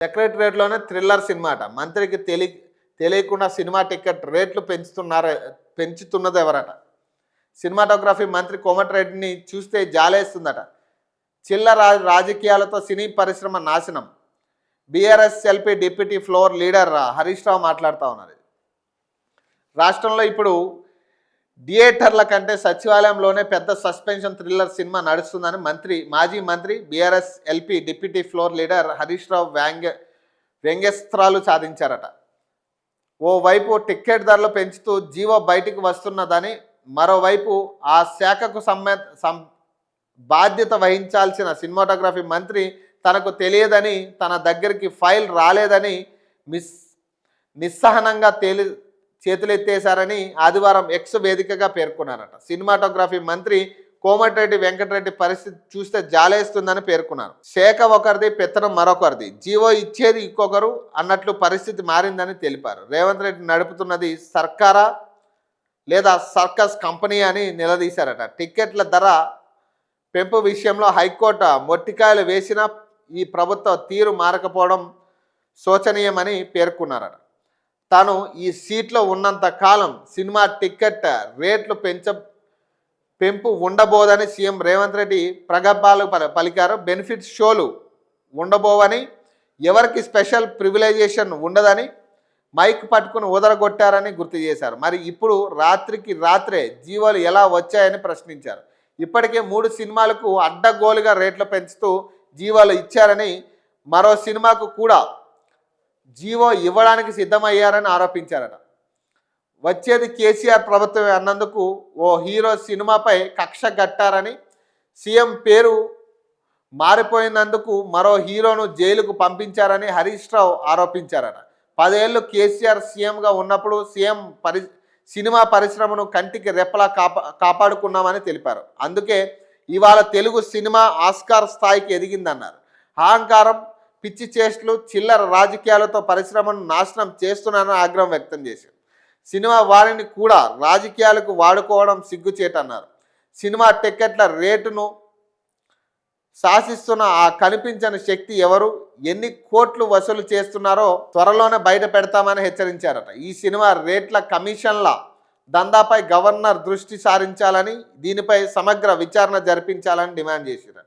సెక్రటరేట్లోనే thriller cinema అట మంత్రికి తెలి తెలియకుండా సినిమా టికెట్ రేట్లు పెంచుతున్నారు పెంచుతున్నది ఎవరట? సినిమాటోగ్రఫీ మంత్రి కోమటిరెడ్డిని చూస్తే జాలేస్తుందట. చిల్లర రాజకీయాలతో సినీ పరిశ్రమ నాశనం. BRS LP deputy floor leader Harish Rao మాట్లాడుతూ ఉన్నారు రాష్ట్రంలో ఇప్పుడు థియేటర్ల కంటే సచివాలయంలోనే పెద్ద సస్పెన్షన్ థ్రిల్లర్ సినిమా నడుస్తుందని మంత్రి మాజీ మంత్రి BRS LP deputy floor leader Harish Rao వ్యాంగ్య వ్యంగ్యస్త్రాలు సాధించారట. ఓవైపు టిక్కెట్ ధరలు పెంచుతూ జీవో బయటికి వస్తున్నదని మరోవైపు ఆ శాఖకు సంబంధ సం బాధ్యత వహించాల్సిన సినిమాటోగ్రఫీ మంత్రి తనకు తెలియదని తన దగ్గరికి ఫైల్ రాలేదని మిస్ నిస్సహనంగా తేలి చేతులెత్తేశారని ఆదివారం ఎక్స్ వేదికగా పేర్కొన్నారట. సినిమాటోగ్రఫీ మంత్రి కోమటిరెడ్డి వెంకటరెడ్డి పరిస్థితి చూస్తే జాలేస్తుందని పేర్కొన్నారు. శాఖ ఒకరిది పెత్తనం మరొకరిది. జీవో ఇచ్చేది ఇంకొకరు అన్నట్లు పరిస్థితి మారిందని తెలిపారు. రేవంత్ రెడ్డి నడుపుతున్నది సర్కారా లేదా సర్కస్ కంపెనీ అని నిలదీశారట. టిక్కెట్ల ధర పెంపు విషయంలో హైకోర్టు మొట్టికాయలు వేసినా ఈ ప్రభుత్వ తీరు మారకపోవడం శోచనీయమని పేర్కొన్నారట. తాను ఈ సీట్లో ఉన్నంత కాలం సినిమా టికెట్ రేట్లు పెంచ పెంపు ఉండబోదని సీఎం రేవంత్ రెడ్డి ప్రగల్భాలు పలికారు. బెనిఫిట్ షోలు ఉండబోవని ఎవరికి స్పెషల్ ప్రివిలైజేషన్ ఉండదని మైక్ పట్టుకుని ఉదరగొట్టారని గుర్తు చేశారు. మరి ఇప్పుడు రాత్రికి రాత్రే జీవోలు ఎలా వచ్చాయని ప్రశ్నించారు. ఇప్పటికే మూడు సినిమాలకు అడ్డగోలుగా రేట్లు పెంచుతూ జీవాలు ఇచ్చారని మరో సినిమాకు కూడా జీవో ఇవ్వడానికి సిద్ధమయ్యారని ఆరోపించారట. వచ్చేది కేసీఆర్ ప్రభుత్వమే అన్నందుకు ఓ హీరో సినిమాపై కక్ష కట్టారని సీఎం పేరు మారిపోయినందుకు మరో హీరోను జైలుకు పంపించారని హరీష్ రావు ఆరోపించారట. పదేళ్ళు కేసీఆర్ సీఎంగా ఉన్నప్పుడు సీఎం పరి సినిమా పరిశ్రమను కంటికి రెప్పలా కాపా కాపాడుకున్నామని తెలిపారు. అందుకే ఇవాళ తెలుగు సినిమా ఆస్కార్ స్థాయికి ఎదిగిందన్నారు. అహంకారం పిచ్చి చేష్టలు చిల్లర రాజకీయాలతో పరిశ్రమను నాశనం చేస్తున్నారని ఆగ్రహం వ్యక్తం చేశారు. సినిమా వారిని కూడా రాజకీయాలకు వాడుకోవడం సిగ్గుచేటన్నారు. సినిమా టికెట్ల రేటును శాసిస్తున్న ఆ కనిపించని శక్తి ఎవరు ఎన్ని కోట్లు వసూలు చేస్తున్నారో త్వరలోనే బయట పెడతామని హెచ్చరించారట. ఈ సినిమా రేట్ల కమిషన్ల దందాపై గవర్నర్ దృష్టి సారించాలని దీనిపై సమగ్ర విచారణ జరిపించాలని డిమాండ్ చేశారట.